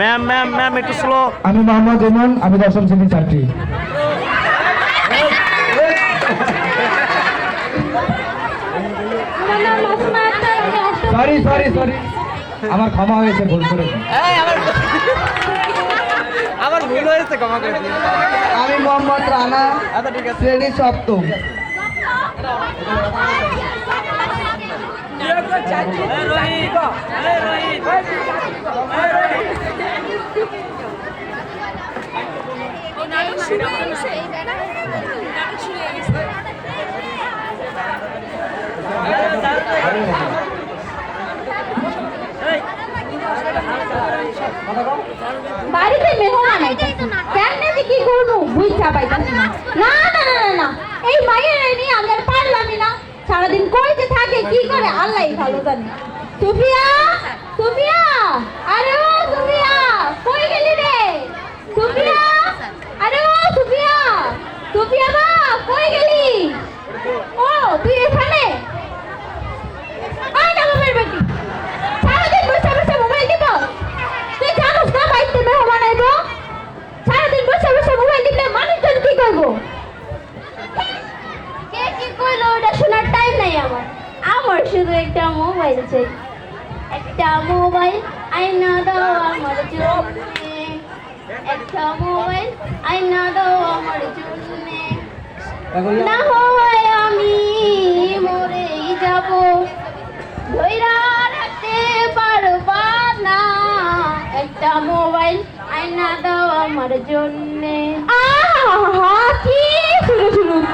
Ma'am ma'am ma'am একটু slow আমি মোহাম্মদ ইমন আমি দশম শ্রেণির ছাত্রী। সরি সরি সরি আমার ক্ষমা হয়েছে ভুল করেছি। আমার ভুল হয়েছে ক্ষমা করে আমি মোহাম্মদ রানা আচ্ছা ঠিক আছে। শ্রেণি সপ্তম। বাড়িতে মেহমান আইতাছে কেমনে যে কি করব? বুঝতে পাইতাছি না। না না না না, না। এই মায়ের নিয়ে আমি আর পারলামই না। সারাদিন কইতে থাকে, কি করে? আল্লাহই ভালো জানে। সুফিয়া সুফিয়া, আরে ও সুফিয়া, কই গেলি রে? সুফিয়া, আরে ও সুফিয়া সুফিয়া মা কই গেলি? ও, তুই এখানে?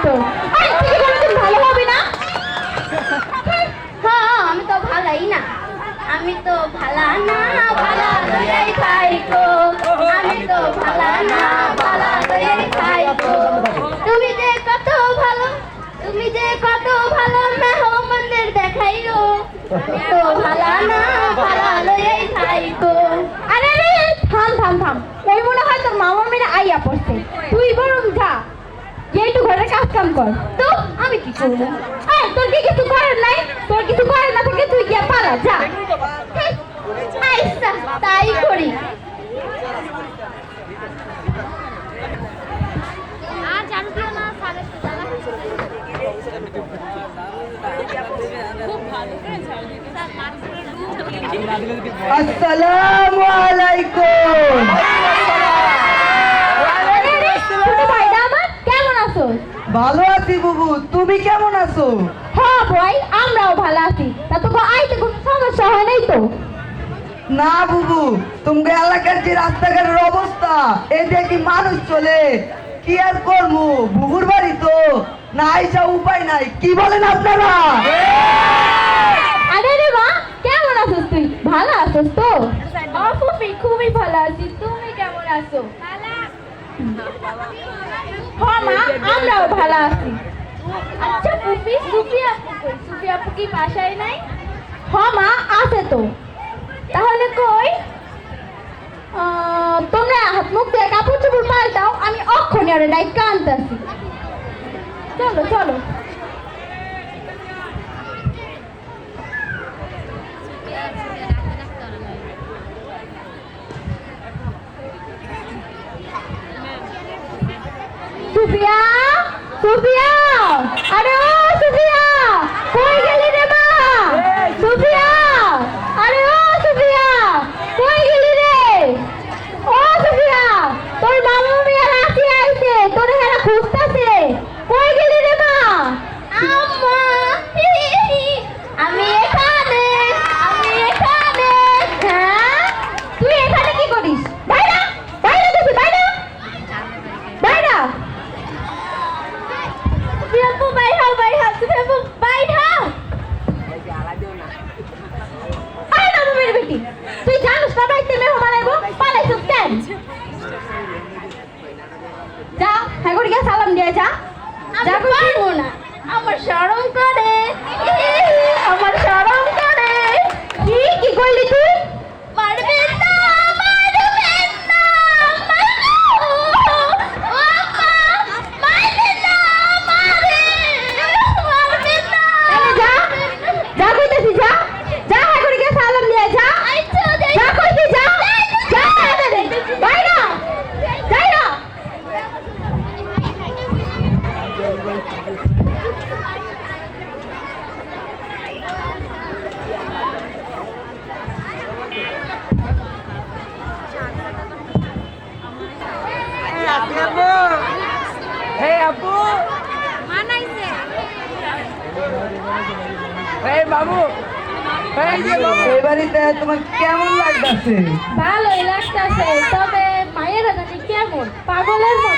বলছেন ভালো হবে না? হ্যাঁ আমি তো ভালাই না। আমি তো ভালা না, ভালা লইয়াই খাইকো আমি তো ভালা না, ভালা লইয়াই খাইকো তুমি যে কত ভালো, তুমি যে কত ভালো মেহমানদের দেখাইও আমি তো ভালা না, ভালা লইয়াই খাইকো আরে থাম থাম থাম। ওই মনে হয় তোর মামা আইয়া পড়ছে। তুই বরং যা। একটু ঘরে কাজ কাম কর। তো আমি কি করব? তোর কিছু করার নাই? তোর কিছু করার না থাকে তুই গিয়ে পারা যা আইসা তাই করি আর জানো দিও না সাড়ে খুব ভালো করে ঝাড়ু দিতে আসসালামু আলাইকুম ছোট ভাইরা আমার কেমন আছো ভালো আছি বুবু তুমি কেমন আছো? হ্যাঁ ভাই আমরাও ভালো আছি। তা তোকে আইতে কোনো সমস্যা হয় নাই তো? না বুবু তুমি এলাকার যে রাস্তাঘাটের অবস্থা এই কি মানুষ চলে? কি আর করব? বুবুর বাড়ি তো। না আইসা উপায় নাই। কি বলেন আপনারা? আরে রে মা কেমন আছিস তুই? ভালো আছিস তো? খুবই ভালো আছি। তুমি কেমন আছো? হ্যাঁ মা, আমরাও ভালো আছি। আচ্ছা পুপি সুফি আপু কই? সুফি বাসায় নাই? হ্যাঁ মা, আছে তো। তাহলে কই? তোমরা হাত মুখ দিয়ে কাপড় চোপড় পাল্টাও, আমি অক্ষণে আরে ডাইকা আনতেছি। চলো চলো।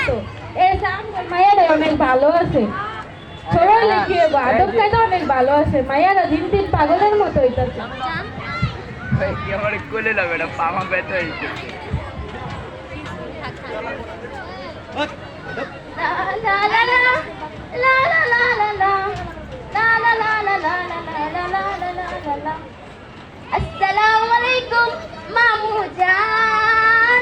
তো? এর সামনে অনেক ভালো আছে। সবাই লিখিয়ে আদব কায়দা অনেক ভালো আছে। মায়েরা দিন দিন পাগলের মতো হইতাছে। ম্যাডাম পামা আসসালামু আলাইকুম মামু জান।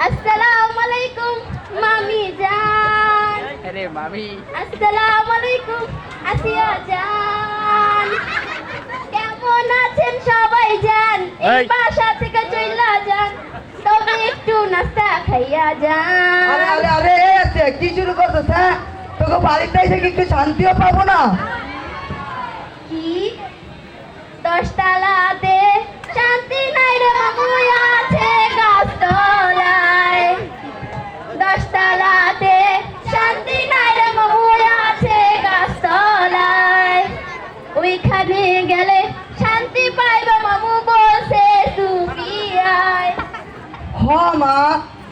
আসসালামু আলাইকুম মামি জান আরে মামি আসসালামু আলাইকুম আসিয়া জান কেমন আছেন সবাই জান এই এই। বাসা থেকে চইলা যান তবে একটু নাস্তা খাইয়া আরে যান আরে আরে এই আছে কি শুরু করছ হ্যাঁ তোকে বাড়িতে এসে কি একটু শান্তিও পাবো না কি দশতলাতে শান্তি নাই রে মামু ওইখানে গেলে শান্তি পাইবে মামু তুমি আয় হ মা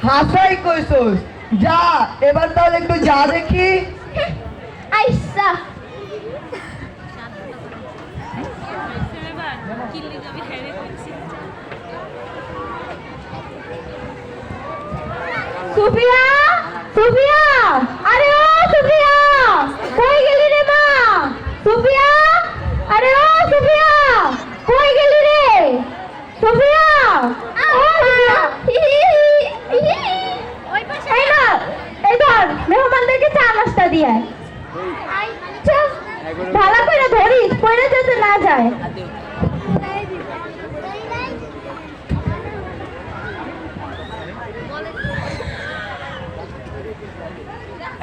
হাসাই কইছস। যা এবার তাহলে একটু যা দেখি। আইসা। সুফিয়া সুফিয়া আরে ও সুফিয়া কই গেলি রে মা? সুফিয়া আরে ও সুফিয়া কই গেলি রে? সুফিয়া ও সুফিয়া ওই পাশে। এই না এই ধর মেহমানদেরকে চা নাস্তা দিয়ে আচ্ছা ভালো করে ধরিস পড়ে যেতে না যায়।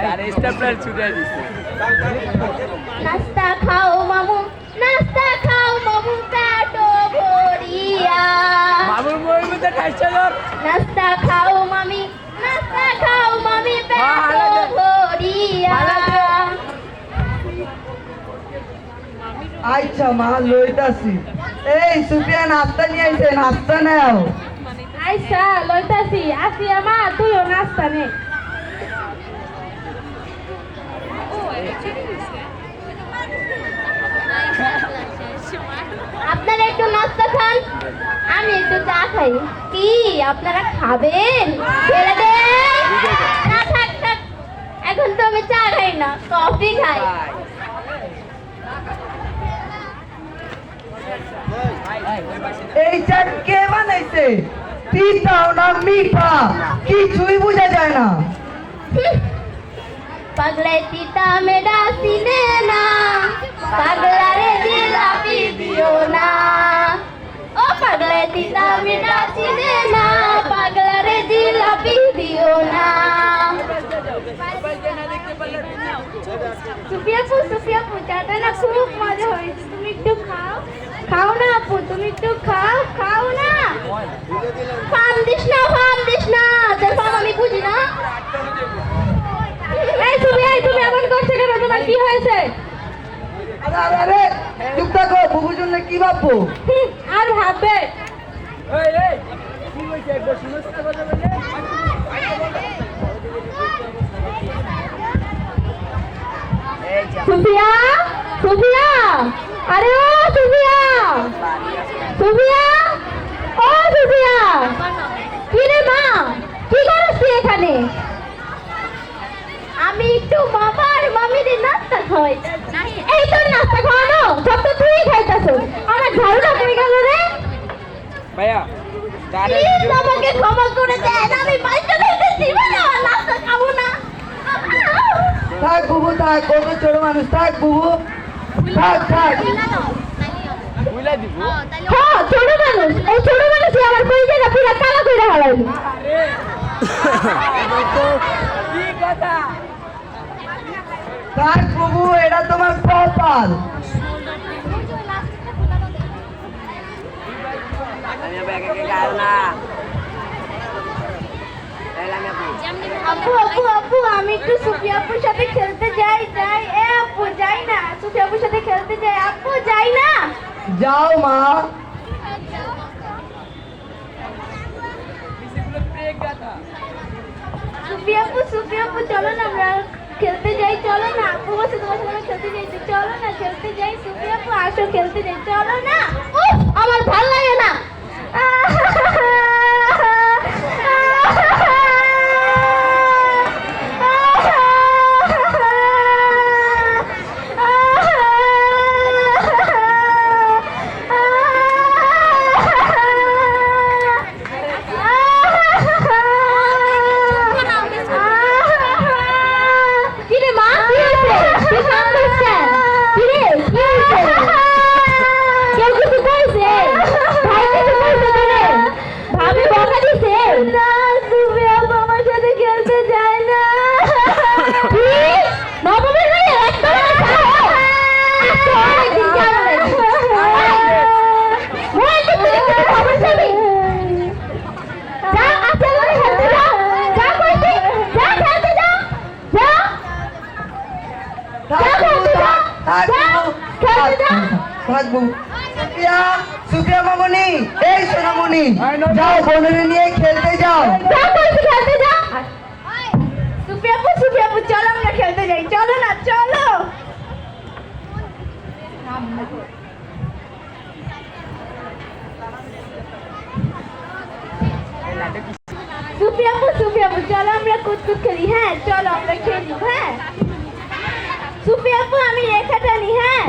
আর স্টেপলার ছুটে দিছে। নাস্তা খাও মামু। নাস্তা খাও মামু পেটো ভরিয়া। খাইছে নাস্তা খাও মামি। নাস্তা খাও মামি পেটো ভরিয়া। আচ্ছা মা লইতাছি। এই সুফিয়া নাস্তা নিয়ে আইছে নাস্তা নাও। আইসা লইতাছি। আসিয়া মা তুইও নাস্তা নে। আপনারা একটু নাস্তা খান। আমি একটু চা খাই। কি আপনারা খাবেন? ছেড়ে দেন না থাক থাক। এখন তো আমি চা খাই না কফি খাই। এই চাট কে বানাইছে? তিতাও না মিঠা? কিছুই বোঝা যায় না। পাগলে তিতা মেডা সিনে না পাগলা রে জিলাপি দিও না। ও পাগলে তিতা মেডা সিনে না পাগলা রে জিলাপি দিও না। সুফিয়া আপু সুফিয়া আপু চাটা না খুব মজা হয়েছে, তুমি একটু খাও। খাও না আপু, তুমি একটু খাও খাও না। ফার্ম দিস না ফার্ম দিস না, তোর ফার্ম আমি বুঝি না। এই তুমি এই তুমি এমন করছ কেন? তোমার কি হয়েছে? আরে আরে আরে চুপ থাকো বুবুর জন্য কি ভাববো? আর ভাববে? এই এই কি কইছে একবার শুনোস তো কথা বলে সুফিয়া সুফিয়া আরে ও সুফিয়া সুফিয়া ও সুফিয়া। কি রে মা কি করছ তুই এখানে আমি একটু মামার মামির খাওয়াই এই তোর নাস্তা খাওয়ানো সব তো তুই খাইতাছ। আমার ঝাড়ুটা কই গেল রে। ভাইয়া প্লিজ আমাকে ক্ষমা করে দেন আমি বাড়িতে যেতে জীবনে আর নাস্তা খাব না। থাক বুবু থাক কত ছোট মানুষ থাক বুবু। থাক থাক। বুইলা দিব? হ্যাঁ ছোট মানুষ এই ছোট মানুষই আমার পরিচয়টা পুরো কালা করে হারাইল। কি কথা থাক বুবু এটা তোমার কপাল। আমি ব্যাগে কে গাল না আপু আপু আপু আমি একটু সুফি আপুর সাথে খেলতে যাই যাই। এ আপু যাই না। সুফি আপুর সাথে খেলতে যাই। আপু যাই না। যাও মা। সুফি আপু সুফি আপু চলো না আমরা খেলতে যাই, চলো না। আপু বসে তোমার সাথে খেলতে যাইছি চলো না, খেলতে যাই। সুফি আপু, আসো, খেলতে যাই। চলো না। আমার ভালো লাগে না। Bye. থাকব সুফিয়া সুফিয়া মামনি এই সোনামণি যাও বোনের নিয়ে খেলতে যাও। যা কইছি খেলতে যা সুফিয়াপু সুফিয়াপু চলো আমরা খেলতে যাই। চলো না চলো। সুফিয়াপু সুফিয়াপু চলো আমরা কুতকুত খেলি। হ্যাঁ চলো আমরা খেলি। হ্যাঁ। সুফিয়াপু আমি রেখা টানি হ্যাঁ।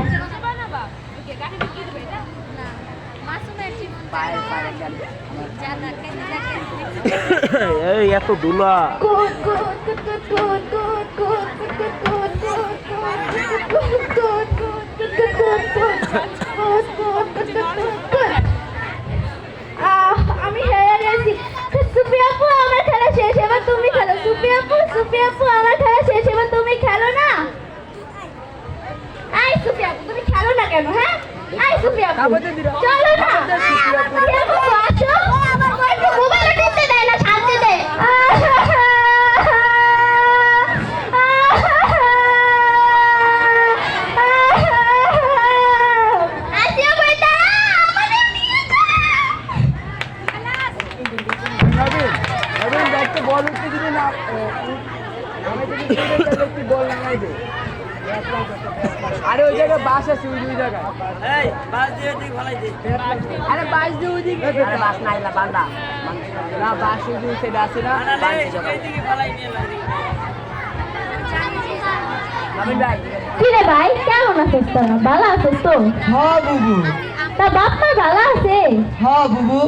কুত কুত আহ আমি হেরে গেছি। সুফি আপু আমার খেলা শেষ এবার তুমি খেলো। সুফি আপু সুফি আপু আমার খেলা শেষ এবার তুমি খেলো না? আই সুফি আপু তুমি খেলো না কেন হ্যাঁ? આ બધું ચાલો ના. আছে ওই দুই জায়গায়। এই বাস দিয়ে দিক ভালাই দে। আরে বাস দিয়ে ওইদিকে আরে বাস নাই না বান্দা। না বাস ওই দুই সাইডে আছে না। এইদিকে ভালাই নিয়ে কিরে ভাই। কেমন আছিস তোরা? ভালো আছিস তো? হ্যাঁ বুবু। তা বাপ মা ভালো আছে? হ্যাঁ বুবু।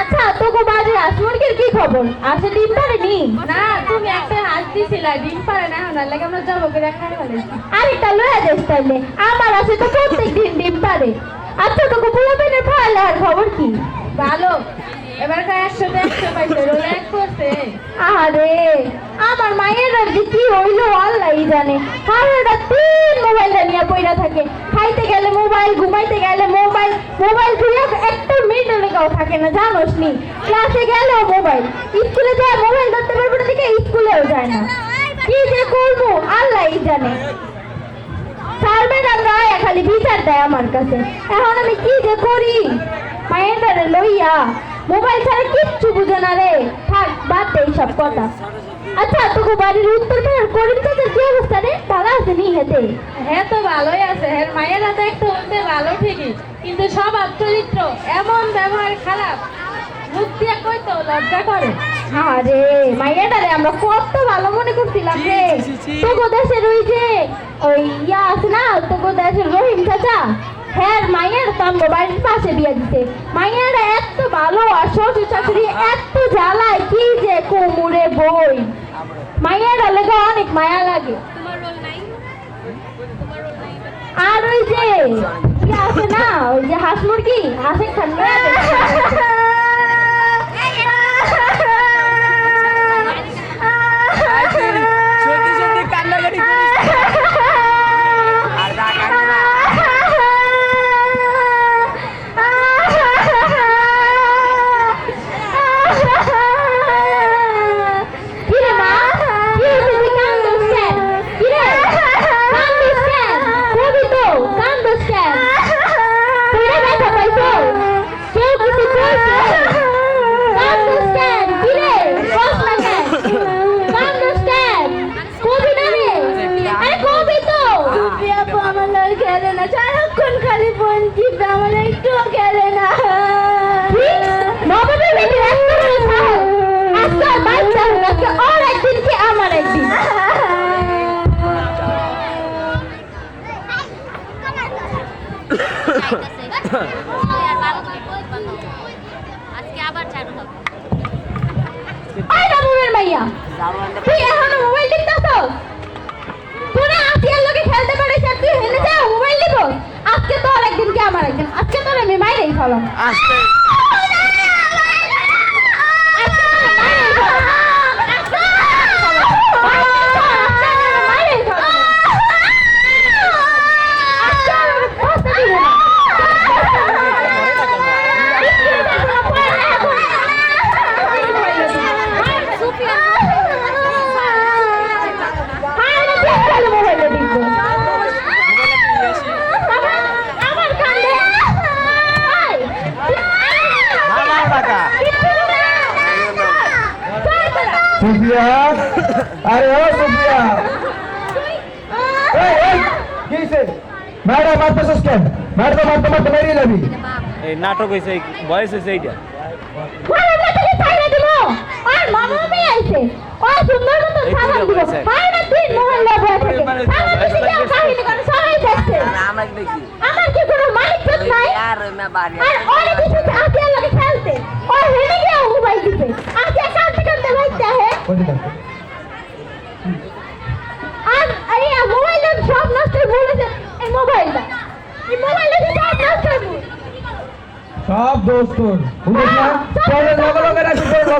আচ্ছা তোকে বাজে হাঁস মুরগির কি খবর? আসে ডিম পারেনি না? তুমি একটা হাঁস দিছিলা ডিম পারে না এখন লাগে আমরা যাব করে খাই ফেলে আরেকটা লয়ে যাস তাইলে। আমার আছে তো প্রত্যেক দিন ডিম পারে আচ্ছা তোকে পুরো ফাইল আর খবর কি? ভালো। এবারকার একশোতে একশো পাইছে, রোল এক করছে। আরে আমার মায়ের আর কি হইল আল্লাহ জানে। সারাটা দিন মোবাইলটা নিয়ে পইরা থাকে। খাইতে গেলে মোবাইল, ঘুমাইতে গেলে মোবাইল মোবাইল দিয়ে একটা মিনিটের লেগাও থাকে না জানোস নি ক্লাসে গেলেও মোবাইল। স্কুলে যায়, মোবাইল ধরতে পারব না দিকে স্কুলেও যায় না। কি যে করব আল্লাহ জানে। ম্যাডামরা আয়া খালি বিচার দেয় আমার কাছে। এখন আমি কি যে করি? মায়ের লইয়া মোবাইল ছাড়া কিচ্ছু বুঝে না রে। থাক বাদ দে সব কথা। আচ্ছা তোকে বাড়ির উত্তর পাড়ার করিম চাচার কি অবস্থা রে? ভালো আছে নি হেতে হ্যাঁ তো ভালোই আছে হ্যাঁ মায়েরা তো একটু হতে ভালো ঠিকই কিন্তু স্বভাব চরিত্র এমন ব্যবহার খারাপ। মুখ দিয়ে কই তো লজ্জা করে? আরে মাইয়াটারে আমরা কত ভালো মনে করছিলাম রে। তোগো দেশের ওই যে ওই ইয়া আছে না তোগো দেশের রহিম চাচা? হ্যাঁ মায়ের তার মোবাইল বাড়ির পাশে বিয়ে দিতে। মায়ের এত ভালো আর শ্বশুর শাশুড়ি এত জ্বালায় কি যে কোমরে বই। মায়ের আলাদা অনেক মায়া লাগে। আর ওই যে কি আছে না ওই যে হাঁস মুরগি? হাঁসের খান তুই এখনও মোবাইল টিপতেছ তোরা আসিয়ার লোকে খেলতে পারিস আর তুই হেলে যা মোবাইল দিব আজকে তোর একদিন কি আমার একদিন? আজকে তোর আমি মাইরেই ফেলাম। আসতে আজকে তোরে মাইরেই ফেলাম। আজকে মাইরেই ফেলাম। আজকে আর আমি বাঁচতে দিব না। সুফিয়া আরে ও সুফিয়া এই এই কি হইছে ম্যাডাম মারতেছস কেন ম্যাডাম মারতে মারতে মেরিয়ে যাবি এই নাটক হয়েছে বয়স হয়েছে এইটা। আর মামা মেয়ে আইছে। ও সুন্দর মতো সালাম দিব। হয় না তিন মহল্লা বয়ে থাকে সালাম বয়স কাহিনী করে সবাই দেখছে। আমার কি কোনো মালিক নাই? আর ওই মা বাড়ি আর অনেক কিছু আসিয়া লাগে খেলতে।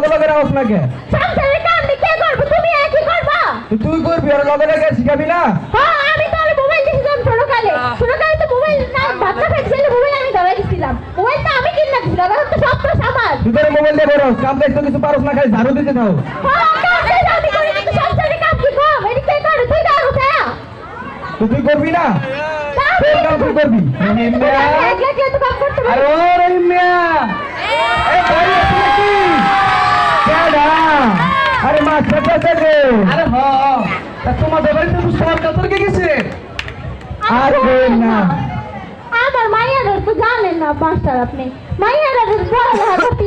লগে লগে রাখস না কে সংসারে কাম কে করবে? তুমি একই করবা? তুই করবি আর লগে লগে শিখাবি না? হ্যাঁ আমি তো মোবাইল দেখেছিলাম ছোটকালে। ছোটকালে তো মোবাইল না বাচ্চা থাকছিল মোবাইল আমি ধরে দিছিলাম। মোবাইলটা আমি কিনে দিছিলাম এখন তো সব তো আমার তুই তোর মোবাইল দিয়ে বড় কাম দেখতে কিছু পারস না খালি ঝাড়ু দিতে থাও হ্যাঁ তুই করো তাই তো তুই করবি না? তুই করবি। তো করতে আরে ও মিয়া! এ কেডা আরে মা ছেড়ে ছেড়ে আরে হ। তোমাদের বাড়িতে তো সব কাতরকে গেছে? আর না। আমার মাইয়ারা তো জানেন না মাস্টার আপনি। মাইয়ারা তো বড়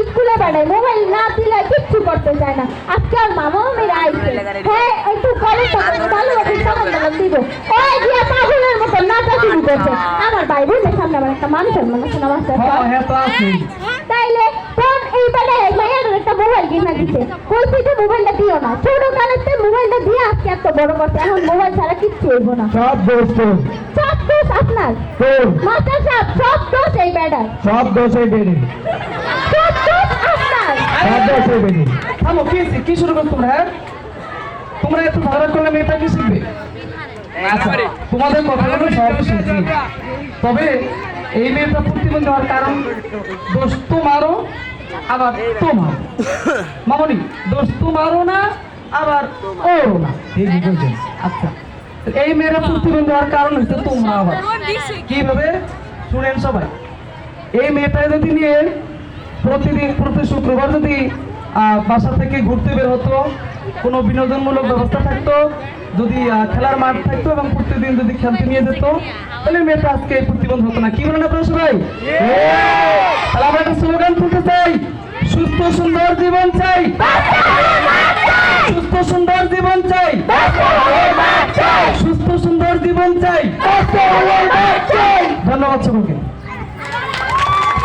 স্কুলে বেড়ায় মোবাইল না দিলে কিচ্ছু করতে চায় না। আজকে আর মামা মেয়েরা আইছে। হ্যাঁ একটু কলেজ ভালো ভাবে সামান দিব। ওই দিয়া পাগলের মতো নাচা শুরু করছে। আমার ভাই বোনের সামনে আমার একটা মানুষের মনে শোনা মাস্টার হ্যাঁ হ্যাঁ তো আছে তাইলে তোর এই বেলায় মাইয়ার একটা মোবাইল কিনা দিছে। কইছি যে মোবাইলটা দিও না? ছোট কালেতে মোবাইলটা দিয়ে আজকে এত বড় করছে এখন মোবাইল ছাড়া কিচ্ছু হইব না। সব দোস্ত সব দোষ আপনার। মাস্টার সাহেব সব দোষ এই বেড়ার সব দোষে বেড়ে। সব দোষ আপনার। সব দোষে বেড়ে। থামো কি কি শুরু করছ তোমরা হ্যাঁ? তোমরা এত ঝগড়া করলে মেয়েটা কি শিখবে? আচ্ছা তোমাদের কথাগুলো সব শুনছি তবে এই মেয়েটা প্রতিবন্ধী হওয়ার কারণ দোষ তোমারও আবার তোমার। মামনি, দোষ তোমারও না, আবার ওরও না। এই যে আচ্ছা। এই মেয়েরা প্রতিবন্ধী হওয়ার কারণ হচ্ছে তোমরা আবার। কীভাবে? শুনেন সবাই। এই মেয়েটা যদি নিয়ে প্রতিদিন, প্রতি শুক্রবার যদি বাসা থেকে ঘুরতে বের হতো, কোনো বিনোদনমূলক ব্যবস্থা থাকতো, যদি খেলার মাঠ থাকতো এবং প্রতিদিন যদি খেলতে নিয়ে যেত তাহলে মেয়েটা আজকে প্রতিবন্ধ হতো না। কি বলেন আপনারা সবাই? তাহলে আমরা একটা স্লোগান তুলতে চাই। সুস্থ, সুন্দর জীবন চাই। সুস্থ, সুন্দর জীবন চাই। সুস্থ, সুন্দর জীবন চাই। ধন্যবাদ সকলকে।